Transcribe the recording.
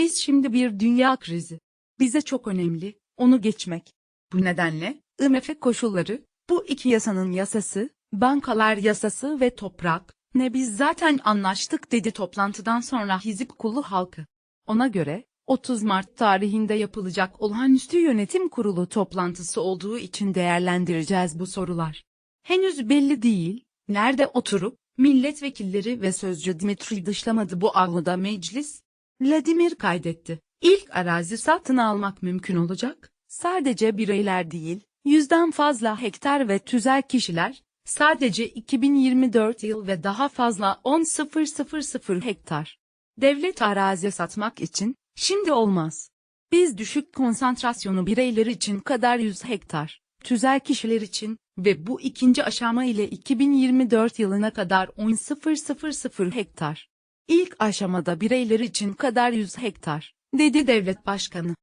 Biz şimdi bir dünya krizi. Bize çok önemli, onu geçmek. Bu nedenle, IMF koşulları, bu iki yasanın yasası, bankalar yasası ve toprak, ne biz zaten anlaştık dedi toplantıdan sonra Hizip Kulu halkı. Ona göre, 30 Mart tarihinde yapılacak olağanüstü yönetim kurulu toplantısı olduğu için değerlendireceğiz bu sorular. Henüz belli değil, nerede oturup, milletvekilleri ve sözcü Dimitri dışlamadı bu avluda meclis. Vladimir kaydetti. İlk arazi satın almak mümkün olacak. Sadece bireyler değil, yüzden fazla hektar ve tüzel kişiler, sadece 2024 yıl ve daha fazla 10.000 hektar. Devlet arazi satmak için, şimdi olmaz. Biz düşük konsantrasyonu bireyler için kadar 100 hektar, tüzel kişiler için ve bu ikinci aşama ile 2024 yılına kadar 10.000 hektar. İlk aşamada bireyler için kadar 100 hektar, dedi devlet başkanı.